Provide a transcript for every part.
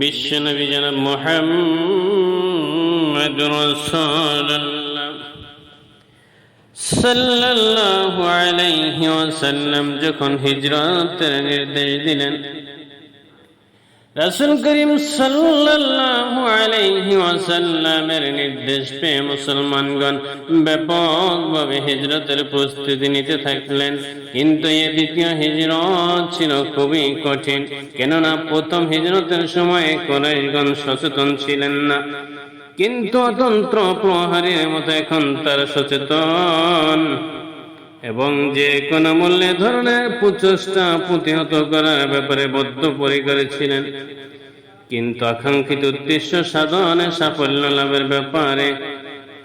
বিশ্বনবী জনাব মোহাম্মদ সাল্লাল্লাহু আলাইহি ওয়াসাল্লাম যখন হিজরতের নির্দেশ দিলেন রাসূল করিম ওয়াসাল্লামের নির্দেশ পেয়ে মুসলমানগণ ব্যাপকভাবে হিজরতের প্রস্তুতি নিতে থাকলেন। কিন্তু এ দ্বিতীয় হিজরত ছিল খুবই কঠিন, কেননা প্রথম হিজরতের সময় কোরাইশগণ সচেতন ছিলেন না। কিন্তু অতন্ত্র প্রহারের মতো এখন তারা সচেতন। এবং যে কোনো মূল্যে ধরনের প্রচেষ্টা প্রতিহত করার ব্যাপারে বদ্ধপরিকর ছিলেন। কিন্তু আকাঙ্ক্ষিত উদ্দেশ্য সাধনে সাফল্য লাভের ব্যাপারে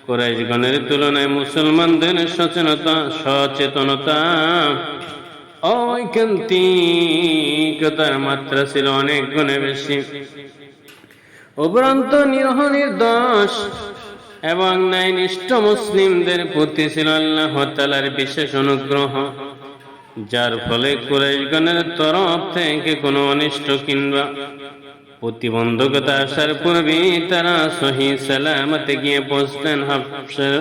কোরাইশগণের তুলনায় মুসলমানদের সচেতনতা সচেতনতা ঐকান্তিকতার মাত্রা ছিল অনেক গুণে বেশি। উপরন্ত নিরহ নির্দোষ এবং ন্যায়নিষ্ঠ মুসলিমদের প্রতি ছিল আল্লাহ তালার বিশেষ অনুগ্রহ, যার ফলে কুরাইশগণের তরফ থেকে কোনো অনিষ্ট কিংবা প্রতিবন্ধকতা আসার পূর্বেই তারা সহি সালামতে গিয়ে পৌঁছলেন হাফসার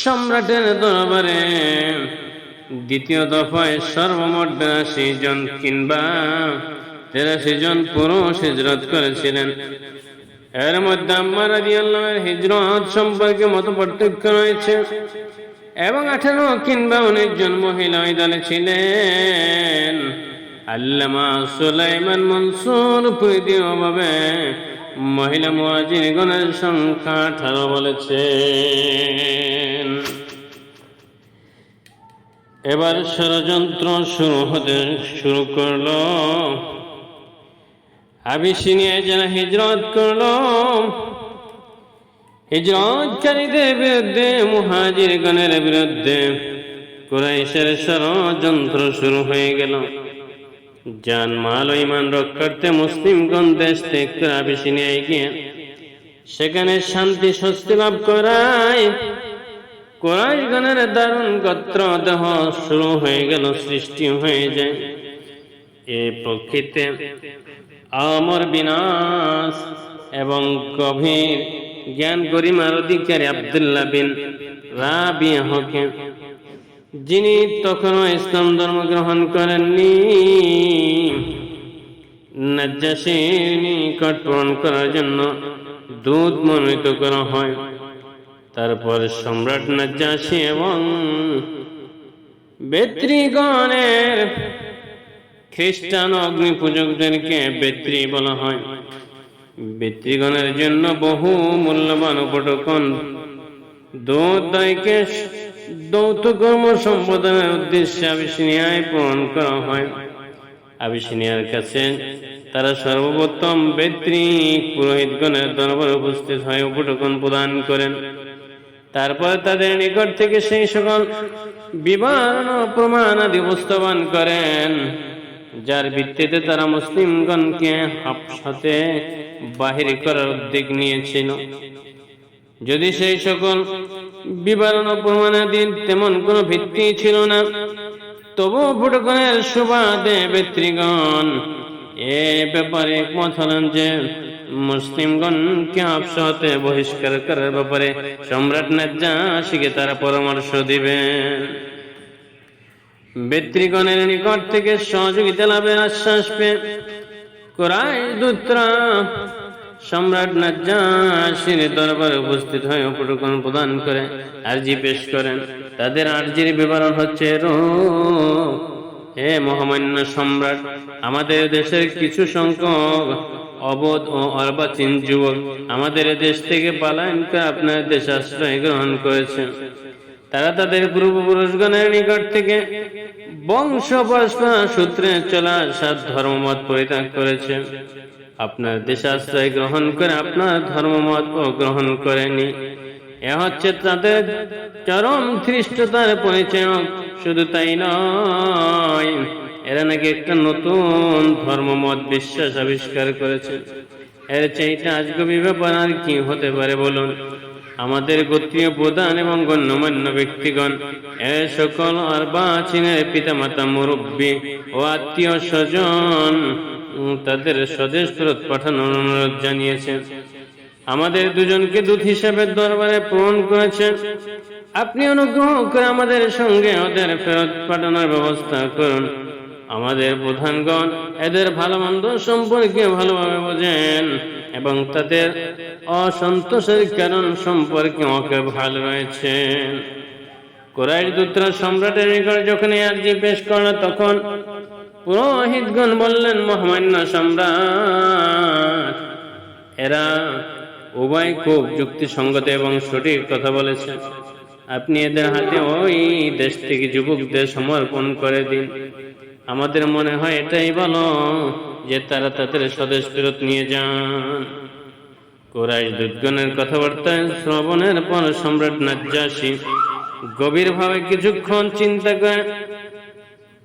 সম্রাটের দরবারে। দ্বিতীয় দফায় সর্বমোট বিরাশি জন কিংবা তেরাশি জন পুরুষ হিজরত করেছিলেন। এর মধ্যে আম্মা রাদিয়াল্লাহু হিজরত সম্পর্কে মত পার্থক্য রয়েছে। এবং আঠারো কিংবা উনিশ জন মহিলা ওই দলে ছিলেন। আল্লামা সুলাইমান মনসুর প্রীতিভাবে মহিলা মুয়াজির গণের সংখ্যা আঠারো বলেছেন। এবার ষড়যন্ত্র শুরু হতে শুরু করল। আবিসিনিয়ায় যারা হিজরত করল। হিজরতকারীদের বিরুদ্ধে মুহাজির গণের বিরুদ্ধে কুরাইশের ষড়যন্ত্র শুরু হয়ে গেল। জান মাল ইমান রক্ষার্থে মুসলিমগণ দেশ থেকে আবিসিনিয়ায় গিয়ে সেখানে শান্তি, স্বস্তি লাভ করায় কোরআশগণের দারুণ গত্র দেহ শুরু হয়ে গেল, সৃষ্টি হয়ে যায়। এ প্রকৃতি আমর বিনাশ এবং গভীর জ্ঞান গরিমার অধিকারী আবদুল্লাহ বিন রাবিয়াহকে যিনি তখনও ইসলাম ধর্ম গ্রহণ করেননি। নাজ্জাসীর নিকট পূরণ করার জন্য দুধ মনোনীত করা হয়। তারপর সম্রাট নাজ্জাসী এবং বেত্রীগণের খ্রিস্টান অগ্নি পূজকদেরকে বেত্রী বলা হয়। বেত্রীগণের জন্য বহু মূল্যবান উপটকন দোদয়কে দৌত কর্ম সম্পাদনের উদ্দেশ্যে আবিসিনিয়ায় পূরণ করা হয়। আবিসিনিয়ার কাছে তারা সর্বপ্রথম বেত্রী পুরোহিতগণের দরবারে উপস্থিত হয় উপটকন প্রদান করেন। তারপর তাদের নিকট থেকে সেই সকল বিবাহ প্রমাণ আদি উপস্থাপন করেন। যার ভিত্তিতে তারা মুসলিমগণকে সাথে বাহির করার উদ্যোগ নিয়েছিল। যদি সেই সকল বিবরণ প্রমাণাদিন তেমন কোনো ভিত্তি ছিল না, তবু ফুটকনের সুবাদে ব্যত্রীগণ এ ব্যাপারে একমত যে মুসলিমগণকে আপসাতে বহিষ্কার করার ব্যাপারে সম্রাট নাজ্জাসীকে তারা পরামর্শ দিবেন। বেত্রীগণের নিকট থেকে সহযোগিতা লাভের আশ্বাস পেয়ে কোরআই দূতরা সম্রাট নাজ্জাসীর দরবারে উপস্থিত হয়ে উপটকন প্রদান করে আর্জি পেশ করেন। তাদের আর্জির বিবরণ হচ্ছে হে মহামান্য সম্রাট, আমাদের দেশের কিছু সংখ্যক অবোধ ও অর্বাচীন যুবক আমাদের দেশ থেকে পালায়ন করে আপনার দেশে আশ্রয় গ্রহণ করেছে। তারা তাদের পূর্বপুরুষগণের নিকট থেকে বংশ পরস্পর সূত্রে চলা সাত ধর্মমত পরিত্যাগ করেছে। আপনার দেশাশ্রয় গ্রহণ করে আপনার ধর্মমত গ্রহণ করেনি। এ হচ্ছে তাদের চরম ধৃষ্টতার পরিচয়। শুধু তাই নয়, এরা নাকি একটা নতুন ধর্মমত বিশ্বাস আবিষ্কার করেছে। এর চাইতে আজগবি ব্যাপার আর কি হতে পারে বলুন? আমাদের গোত্রীয় প্রধান এবং গণ্যমান্য ব্যক্তিগণ, এ সকল আর বাচিনের পিতামাতা মুরব্বী ও আত্মীয় স্বজন তাদের স্বদেশ ফেরত পাঠানোর অনুরোধ জানিয়েছেন। আমাদের দুজনকে দূত হিসেবে দরবারে পূরণ করেছেন। আপনি অনুগ্রহ করে আমাদের সঙ্গে ওদের ফেরত পাঠানোর ব্যবস্থা করুন। আমাদের প্রধানগণ এদের ভালো মন্দ সম্পর্কে ভালোভাবে বোঝেন এবং তাদের অসন্তোষের কারণ সম্পর্কে ওকে ভালো রয়েছেন। কোরআশ দূতরা সম্রাটের নিকট যখন আর্জি পেশ করল, তখন পুরোহিতগণ বললেন, মহামান্য সম্রাট, এরা উভয় খুব যুক্তিসঙ্গত এবং সঠিক কথা বলেছেন। আপনি এদের হাতে ওই দেশ থেকে যুবকদের সমর্পণ করে দিন। আমাদের মনে হয় এটাই ভালো যে তারা তাদের স্বদেশ ফেরত নিয়ে যান। কোরাইশ দুর্গণের কথাবার্তা শ্রবণের পর সম্রাট নাজ্জাসী গভীরভাবে কিছুক্ষণ চিন্তা করে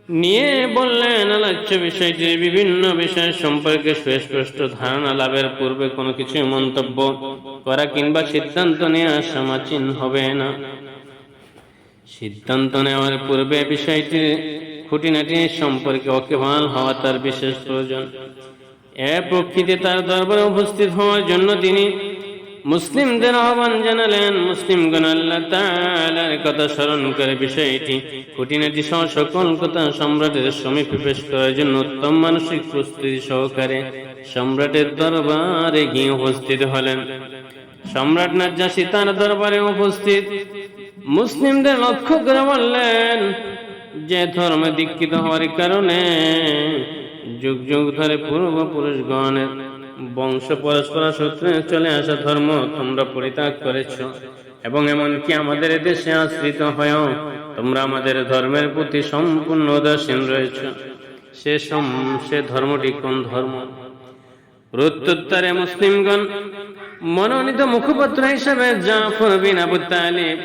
নিয়ে বললেন, আলোচ্য বিষয়টির বিভিন্ন বিষয় সম্পর্কে সুস্পষ্ট ধারণা লাভের পূর্বে কোনো কিছু মন্তব্য করা কিংবা সিদ্ধান্ত নেওয়া সমাচীন হবে না। সিদ্ধান্ত নেওয়ার পূর্বে বিষয়টি খুঁটিনাটি সম্পর্কে অকেভাল হওয়া তার বিশেষ প্রয়োজন। এ প্রকৃতি তার দরবারে উপস্থিত হওয়ার জন্য তিনি মুসলিমদের আহ্বান জানালেন। মুসলিমগণ আল্লাহ তাআলার কথা স্মরণ করে বিষয়টি খুঁটিনাটি সহ সকল কথা সম্রাটের সমীপে পেশ করার জন্য উত্তম মানসিক প্রস্তুতি সহকারে সম্রাটের দরবারে গিয়ে উপস্থিত হলেন। সম্রাট নাজ্জাসী তার দরবারে উপস্থিত। মুসলিমদের লক্ষ্য করে বললেন যে ধর্মে দীক্ষিত হওয়ার কারণে যুগ যুগ ধরে পূর্বপুরুষগণের বংশ পরস্পর সূত্রে চলে আসা ধর্ম তোমরা পরিত্যাগ করেছ। এবং এমনকি আমাদের দেশে আশ্রিত হয়েও তোমরা আমাদের ধর্মের প্রতি সম্পূর্ণ উদাসীন রয়েছ। সে সম- সে ধর্মটি কোন ধর্ম? প্রত্যুত্তরে মুসলিমগণ মনোনীত মুখপাত্র হিসেবে জাফর বিন আবু তালিব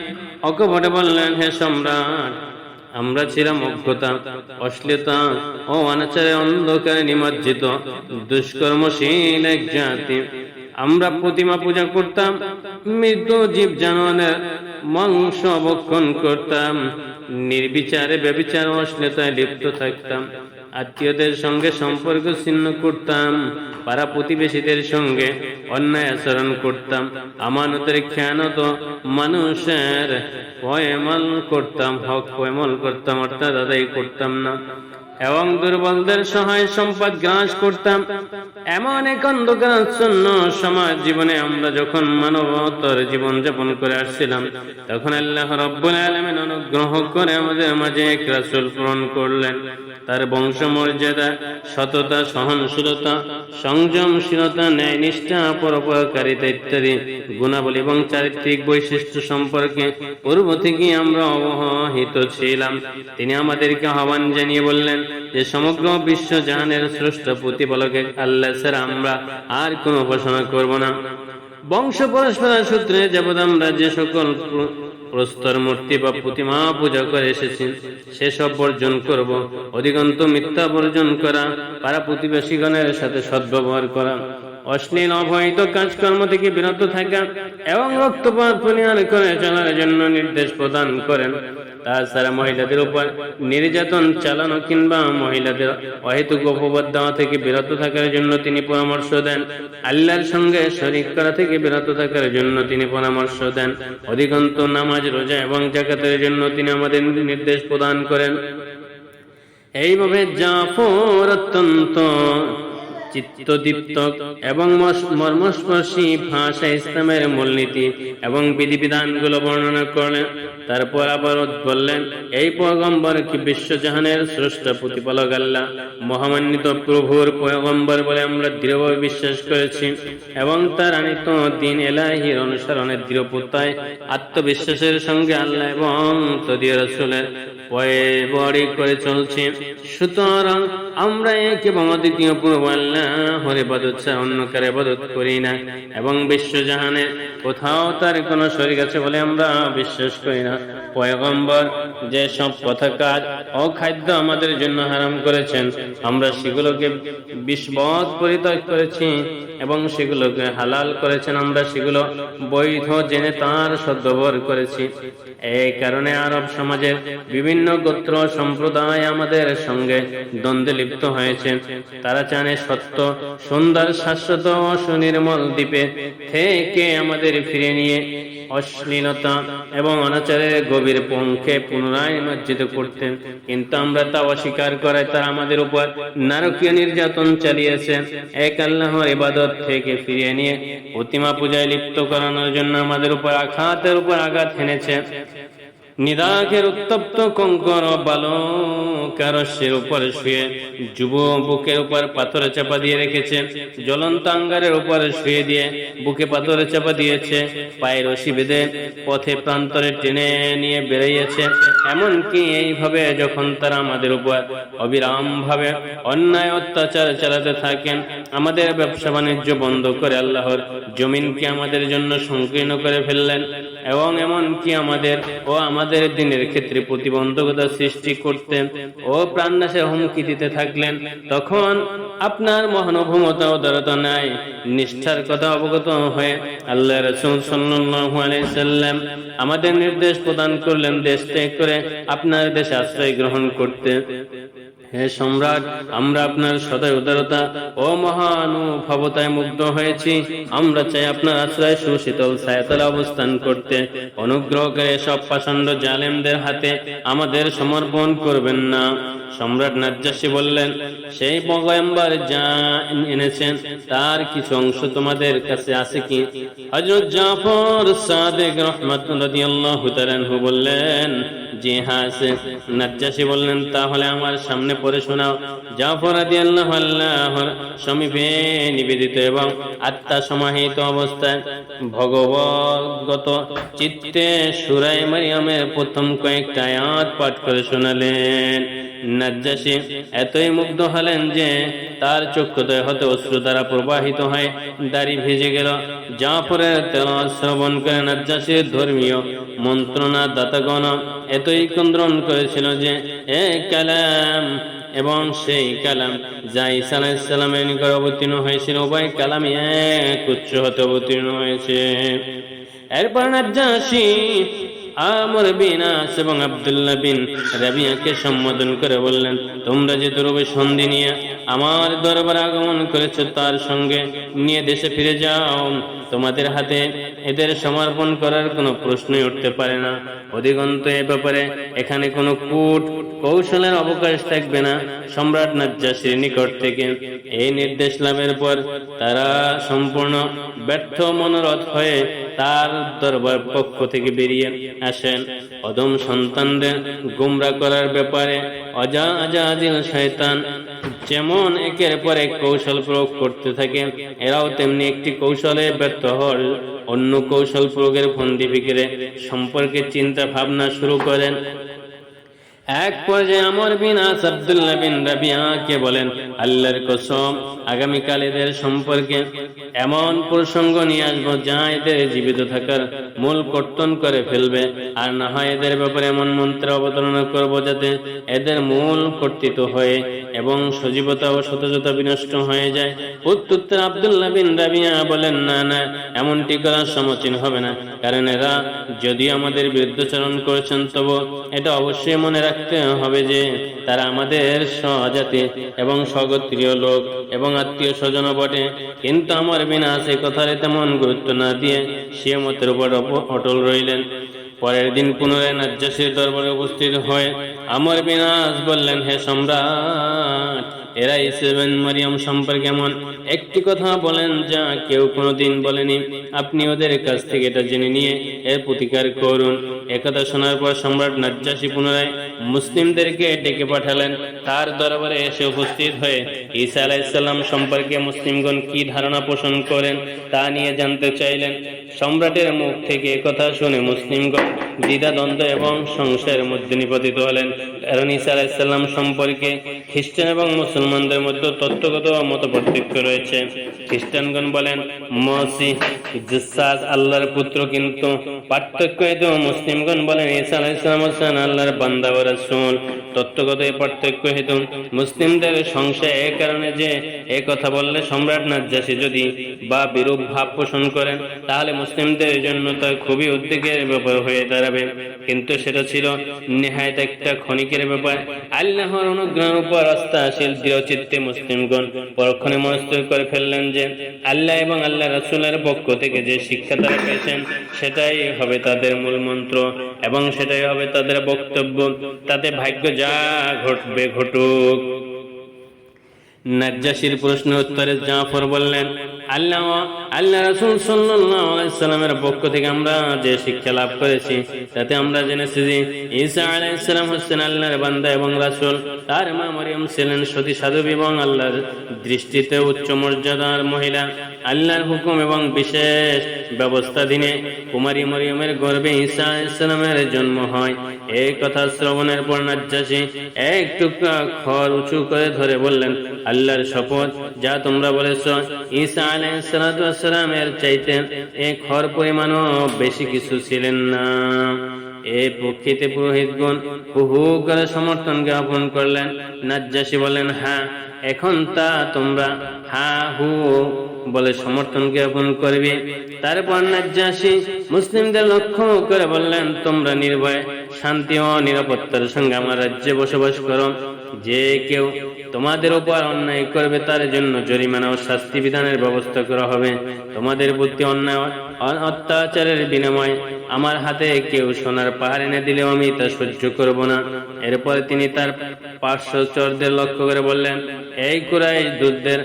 অকপটে বললেন, হে সম্রাট আমরা ছিলাম অজ্ঞতা, অশ্লীলতা ও অনাচারে অন্ধকারে নিমজ্জিত, দুষ্কর্মশীল এক জাতি। আমরা প্রতিমা পূজা করতাম, মৃত জীব জানোয়ারের মাংস ভক্ষণ করতাম, নির্বিচারে, ব্যবিচার, অশ্লীলতায় লিপ্ত থাকতাম। আত্মীয়দের সঙ্গে সম্পর্ক ছিন্ন করতাম, পাড়া প্রতিবেশীদের সঙ্গে অন্যায় আচরণ করতাম, আমানতের খেয়ানত মানুষের পয়মল করতাম, হক পয়মল করতাম, অর্থাৎ আদায় করতাম না। এবং দুর্বলদের সহায় সম্পদ গ্রাস করতাম। এমন এক অন্ধকারাচ্ছন্ন সমাজ জীবনে আমরা যখন মানবতর জীবন যাপন করে আসছিলাম, তখন আল্লাহ রব্বুল আলমিন অনুগ্রহ করে আমাদের মাঝে এক রাসূল পূরণ করলেন। তার বংশমর্যাদা, সততা, সহনশীলতা, সংযমশীলতা, ন্যায় নিষ্ঠা পরোপকারিতা ইত্যাদি গুণাবলী এবং চারিত্রিক বৈশিষ্ট্য সম্পর্কে পূর্ব থেকে আমরা অবহিত ছিলাম। তিনি আমাদেরকে আহ্বান জানিয়ে বললেন যে, সমগ্র বিশ্ব জাহানের শ্রেষ্ঠ প্রতিপালক এক আল্লাহ ছাড়া আমরা আর কোনো উপাসনা করব না। বংশ পরস্পর সূত্রে যাবৎ আমরা যে সকল প্রস্তর মূর্তি বা প্রতিমা পূজা করে এসেছি সেসব বর্জন করব। অধিকন্ত মিথ্যা বর্জন করা, পাড়া প্রতিবেশীগণের সাথে সদ্ব্যবহার করা, অশ্লীল অবহিত কাজকর্ম থেকে বিরত থাকা এবং রক্তপাত পরিহার করে চলার জন্য নির্দেশ প্রদান করেন। তাছাড়া মহিলাদের উপর নির্যাতন চালানো কিংবা মহিলাদের অহেতুক অপবাদ দেওয়া থেকে বিরত থাকার জন্য তিনি পরামর্শ দেন। আল্লাহর সঙ্গে শরিক করা থেকে বিরত থাকার জন্য তিনি পরামর্শ দেন। অধিকন্ত নামাজ, রোজা এবং জাকাতের জন্য তিনি আমাদের নির্দেশ প্রদান করেন। এইভাবে জাফর অত্যন্ত চিত্তদীপ্ত এবং মস- মর্মস্পর্শী ভাষা ইসলামের মূলনীতি এবং বিধিবিধানগুলো বর্ণনা করলেন। তারপর আবার বললেন, এই পয়গম্বর কি বিশ্বজাহানের শ্রেষ্ঠ প্রতিপালক আল্লাহ? মহামান্বিত প্রভুর পয়গম্বর বলে আমরা দৃঢ়ভাবে বিশ্বাস করেছি এবং তার আনিত দিন এলাহির অনুসরণের দৃঢ়তায় আত্মবিশ্বাসের সঙ্গে আল্লাহ এবং তদীয় রসুলের বড়ি করে চলছে। সুতরাং আমরা এক এবং অদ্বিতীয় পূর্ব আল্লাহর ইবাদত ছাড়া অন্য কার ইবাদত করি না। এবং বিশ্বজাহানে কোথাও তার কোনো শরীর আছে বলে আমরা বিশ্বাস করি না। পয়গম্বর যে সব কথা কাজ ও খাদ্য আমাদের জন্য হারাম করেছেন, আমরা সেগুলোকে বিস্বদ পরিত্যাগ করেছি এবং সেগুলোকে হালাল করেছেন, আমরা সেগুলো বৈধ জেনে তার সদ্ব্যবহার করেছি। এই কারণে আরব সমাজের বিভিন্ন গোত্র সম্প্রদায় আমাদের সঙ্গে দ্বন্দ্বে লিপ্ত হয়েছে। তারা চানে সত্য। সুন্দর, শাশ্বত সুনির্মল দ্বীপে থেকে আমাদের ফিরে নিয়ে অশ্লীলতা এবং অনাচারের গভীর পঙ্খে পুনরায় নিমজ্জিত করতেন কিন্তু আমরা তা অস্বীকার করায় তারা আমাদের উপর নারকীয় নির্যাতন চালিয়েছে। এক আল্লাহর ইবাদত থেকে ফিরিয়ে নিয়ে প্রতিমা পূজায় লিপ্ত করানোর জন্য আমাদের উপর আঘাতের উপর আঘাত হেনেছে। নিদাঘের উত্তপ্ত কঙ্কর বালকারস্যের উপর শুয়ে যুব বুকের উপর পাথরে চাপা দিয়ে রেখেছে, জ্বলন্ত আঙ্গারের উপর শুয়ে দিয়ে বুকে পাথরে চাপা দিয়েছে, পায়ের রশি বেঁধে পথে প্রান্তরে টেনে নিয়ে বেরিয়েছে এমনকি এইভাবে যখন তারা আমাদের উপর অবিরাম ভাবে অন্যায় অত্যাচার চালাতে থাকেন, আমাদের ব্যবসা বাণিজ্য বন্ধ করে আল্লাহর জমিনকে আমাদের জন্য সংকীর্ণ করে ফেললেন এবং এমনকি আমাদের ও আমাদের দিনের ক্ষেত্রে প্রতিবন্ধকতা সৃষ্টি করতে ও প্রাণনাশের হুমকি দিতে থাকলেন। তখন আপনার মহানুভূমতা ও দরতা নাই নিষ্ঠার কথা অবগত হয়ে আল্লাহ রসুল সাল্লাল্লাহু আলাইসাল্লাম আমাদের নির্দেশ প্রদান করলেন দেশ ত্যাগ করে আপনার দেশে আশ্রয় গ্রহণ করতে। হে সম্রাট, আমরা আপনার সদয় উদারতা ও মহানুভবতায় মুগ্ধ হয়েছি। আমরা চাই আপনার আশ্রয় সুশীতল অবস্থান করতে। অনুগ্রহ করে সব জালেমদের হাতে আমাদের সমর্পণ করবেন না। সম্রাট নাজ্জাসী বললেন, সেই পয়গম্বর যা এনেছেন, তার কিছু অংশ তোমাদের কাছে আছে কি? হযরত জাফর সাদেক রাহমাতুল্লাহ বললেন জি বললেন, তাহলে আমার সামনে পড়ে শোনাও। জাফর রাদিয়াল্লাহু আল্লাহর সমীপে নিবেদিত এবং আত্মা সমাহিত অবস্থায় চিত্তে সুরাই মারিয়ামের প্রথম কয়েকটা আয়াত পাঠ করে শোনালেন। এতই মুগ্ধ হলেন যে তার চক্ষুদয় হতে অশ্রু দ্বারা প্রবাহিত হয়ে দাড়ি ভেজে গেল। জাফরের তেলাওয়াত শ্রবণ করে নাজ্জাসীর ধর্মীয় মন্ত্রণা দাতাগণ এতই কন্দ্রণ করেছিল যে এ কালাম, এবং সেই কালাম যা ঈসা আলাইসাল্লামের নিকট অবতীর্ণ হয়েছিল, উভয় কালামই এক উচ্চ হতে অবতীর্ণ হয়েছে। এরপর নাজ্জাসী আমর বিন আস এবং আব্দুল্লাহ বিন রাবিয়াকে সম্বোধন করে বললেন, তোমরা যে দুরবে সন্ধি নিয়ে আমার দরবার আগমন করেছ তার সঙ্গে নিয়ে দেশে ফিরে যাও। তোমাদের হাতে এদের সমর্পণ করার কোনো প্রশ্নই উঠতে পারে না। অধিকন্ত এ ব্যাপারে এখানে কোনো কূট কৌশলের অবকাশ থাকবে না। সম্রাট নাজ্জাসীর নিকট থেকে এই নির্দেশ লাভের পর তারা সম্পূর্ণ ব্যর্থ মনোরথ হয়ে তার দরবার পক্ষ থেকে বেরিয়ে আসেন। অদম সন্তানদের গুমরা করার ব্যাপারে অজা আজাদিল শয়তান যেমন একের পর এক কৌশল প্রয়োগ করতে থাকে, এরাও তেমনি একটি কৌশলে ব্যর্থ হল। অন্য কৌশল প্রয়োগের ফন্দি ফিকিরে সম্পর্কে চিন্তা ভাবনা শুরু করেন। এক পর্যায়ে আমর বিন আস আব্দুল্লাহ বিন রাবিয়াকে বলেন, আল্লাহর কসম আগামীকাল এদের সম্পর্কে এমন প্রসঙ্গ নিয়ে আসব যা এদের জীবিত থাকার মূল কর্তন করে ফেলবে। আর না হয় এদের ব্যাপারে এমন মন্ত্র অবতারণা করব যাতে এদের মূল কর্তৃত হয়ে এবং সজীবতা ও সতজতা বিনষ্ট হয়ে যায়। উত্তর আব্দুল্লাহ বিন রাবিয়া বলেন, না না, এমনটি করা সমচীন হবে না। কারণ এরা যদি আমাদের বিরুদ্ধাচরণ করেছেন, তবু এটা অবশ্যই মনে রাখতে হবে যে তারা আমাদের স্বজাতি এবং স্বগোত্রীয় লোক এবং আত্মীয় স্বজন বটে। কিন্তু আমার বিনা সে কথার তেমন গুরুত্ব না দিয়ে সে মতের উপর অটল রইলেন। পরের দিন পুনরায় নাজ্জাসীর দরবারে উপস্থিত হয়ে আমার বিনাশ বললেন, হে সম্রাট এরা ইসেবেন মারিয়াম সম্পর্কে এমন একটি কথা বলেন যা কেউ কোনোদিন বলেনি। আপনি ওদের কাছ থেকে এটা জেনে নিয়ে এর প্রতিকার করুন। একথা শোনার পর সম্রাট নাজ্জাসী পুনরায় মুসলিমদেরকে ডেকে পাঠালেন। তার দরবারে এসে উপস্থিত হয়ে ঈসা আলাইসাল্লাম সম্পর্কে মুসলিমগণ কি ধারণা পোষণ করেন তা নিয়ে জানতে চাইলেন। সম্রাটের মুখ থেকে একথা শুনে মুসলিমগণ দ্বিধা দ্বন্দ্ব এবং সংশয়ের মধ্যে নিপতিত হলেন। কারণ ঈসা আলাইসাল্লাম সম্পর্কে খ্রিস্টান এবং মুসলমানদের মধ্যে তত্ত্বগত মত পার্থক্য রয়েছে। খ্রিস্টানগণ বলেন মসিহ জিসাস আল্লাহর পুত্র কিন্তু পার্থক্য হেতু মুসলিমগণ বলেন, ঈসা হোসেন আল্লাহর বান্দা ও তত্ত্বগত এই পার্থক্য হেতু মুসলিমদের সংশয় এ কারণে যে এ কথা বললে সম্রাট নাজ্জাসী যদি বা বিরূপ ভাব পোষণ করেন, তাহলে মুসলিমদের জন্য তা খুবই উদ্বেগের ব্যাপার হয়ে দাঁড়াবে। কিন্তু সেটা ছিল নেহায়ত একটা ক্ষণিকের ব্যাপার। আল্লাহর অনুগ্রহের উপর আস্থাশীল দৃঢ়চিত্তে মুসলিমগণ, পরক্ষণে মনস্থ করে ফেললেন যে আল্লাহ এবং আল্লাহ রসুলের পক্ষ থেকে যে শিক্ষা তারা পেয়েছেন, সেটাই হবে তাদের মূল মন্ত্র এবং সেটাই হবে তাদের বক্তব্য। তাতে ভাগ্য যা ঘটবে, ঘটুক। নাজ্জাসির প্রশ্ন উত্তরে জাফর বললেন আল্লাহ আল্লাহ রাসূল সাল্লামের পক্ষ থেকে আমরা যে শিক্ষা লাভ করেছি, তাতে আমরা জেনেছি যে ঈসা আলাইহিস সালাম হচ্ছেন আল্লাহর বান্দা এবং রাসূল। তার মা মরিয়ম ছিলেন সতী সাধবী এবং আল্লাহর দৃষ্টিতে উচ্চ মর্যাদার মহিলা। আল্লাহর হুকুম এবং বিশেষ ব্যবস্থাধীনে কুমারী মরিয়মের গর্ভে ঈসা আলাইহিস সালামের জন্ম হয়। এই কথা শ্রবণের পর নাজ্জাসী এক টুকরা খড় উঁচু করে ধরে বললেন, আল্লাহর শপথ যা তোমরা বলেছ, ঈসা আলাইসালামের চাইতে খড় পরিমাণও বেশি কিছু ছিলেন না। প্রকৃতি পুরোহিতগণ করে সমর্থন জ্ঞাপন করলেন। নাজ্জাসী বলেন হ্যাঁ এখন তা তোমরা হা, হু বলে সমর্থন জ্ঞাপন করবে। তারপর নাজ্জাসী মুসলিমদের লক্ষ্য করে বললেন, তোমরা নির্ভয় শান্তি ও নিরাপত্তার সঙ্গে আমার রাজ্যে বসবাস করো। যে কেউ তোমাদের উপর অন্যায় করবে, তার জন্য জরিমানা ও শাস্তি বিধানের ব্যবস্থা করা হবে। তোমাদের প্রতি অন্যায় অত্যাচারের বিনিময়ে আমার হাতে কেউ সোনার পাহাড় এনে দিলেও আমি তা সহ্য করব না। এরপরে তিনি তার পার্শ্বচরদের লক্ষ্য করে বললেন, এই কুরাই দুধদের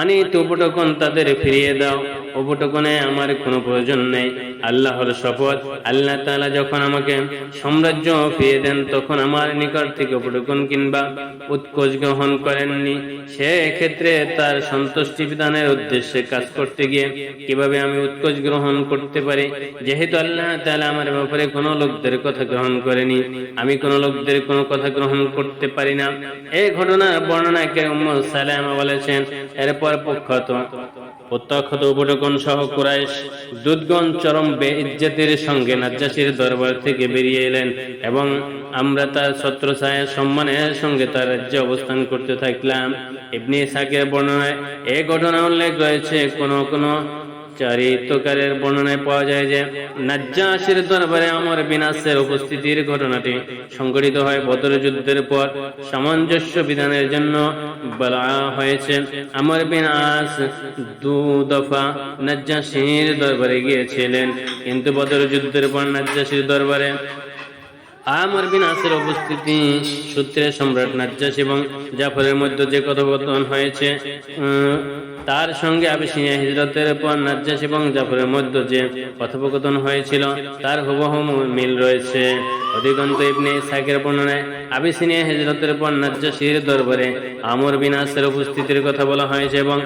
আনি উপটকন তাদের ফিরিয়ে দাও। উপটকনে আমার কোনো প্রয়োজন নেই। আল্লাহর শপথ। আল্লাহ তাআলা যখন আমাকে সাম্রাজ্য ফিরিয়ে দেন, তখন আমার নিকট থেকে উপটকন কিংবা উৎকোচ গ্রহণ করেননি। সে ক্ষেত্রে তার সন্তুষ্টি বিধানের উদ্দেশ্যে কাজ করতে গিয়ে কীভাবে আমি উৎকোচ গ্রহণ করতে পারি? যেহেতু আল্লাহ তাআলা আমার ব্যাপারে কোনো লোকদের কথা গ্রহণ করেনি, আমি কোনো লোকদের কোনো কথা গ্রহণ করতে পারি না। এই ঘটনার বর্ণনাকে উম্মু সালামা বলেছেন। এরপর পক্ষত। প্রত্যক্ষত উপটকন সহ কুরাইশ দুধগণ চরম বে ইজ্জাতের সঙ্গে নাজ্জাসির দরবার থেকে বেরিয়ে এলেন এবং আমরা তার ছত্রছায়া সম্মানের সঙ্গে তার রাজ্যে অবস্থান করতে থাকলাম। এমনি সাকের বর্ণনায় এ ঘটনা উল্লেখ রয়েছে, কোনো কোন চারিত্রকারের বর্ণনায় পাওয়া যায় যে নাজ্জাসীর দরবারে আমার বিনাশের উপস্থিতির ঘটনাটি সংঘটিত হয় বদর যুদ্ধের পর। সামঞ্জস্য বিধানের জন্য বলা হয়েছে, আমার বিনাশ দু দফা নাজ্জাসীর দরবারে গিয়েছিলেন। কিন্তু বদর যুদ্ধের পর নাজ্জাসীর দরবারে আমর বিন আসের উপস্থিতি সূত্রে সম্রাট নাজ্জাস এবং জাফরের মধ্যে যে কথোপকথন হয়েছে তার সঙ্গে আবিসিনিয়া হিজরতের পর নাজ্জাস এবং জাফরের মধ্যে যে কথোপকথন হয়েছিল, তার হুবহু মিল রয়েছে। অধিকন্ত ইবনে ইসহাকের বর্ণনায় আবিসিনিয়া হিজরতের পর নাজ্জাসীর দরবারে আমর বিন আসের উপস্থিতির কথা বলা হয়েছে এবং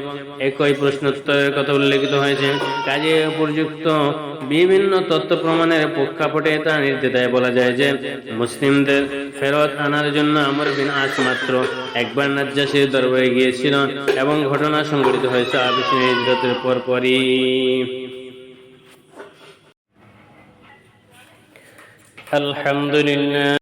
একই প্রশ্নোত্তরের কথা উল্লেখিত হয়েছে। কাজে উপযুক্ত বিভিন্ন তথ্য প্রমাণের প্রেক্ষাপটে তা নির্দেশায় বলা যায় যে মুসলিমদের ফেরত আনার জন্য আমর বিন আস মাত্র একবার নাজ্জাসীর দরবারে গিয়েছিল এবং ঘটনা সংঘটিত হয়েছে আবিসিনিয়া হিজরতের পরপরই। الحمد لله.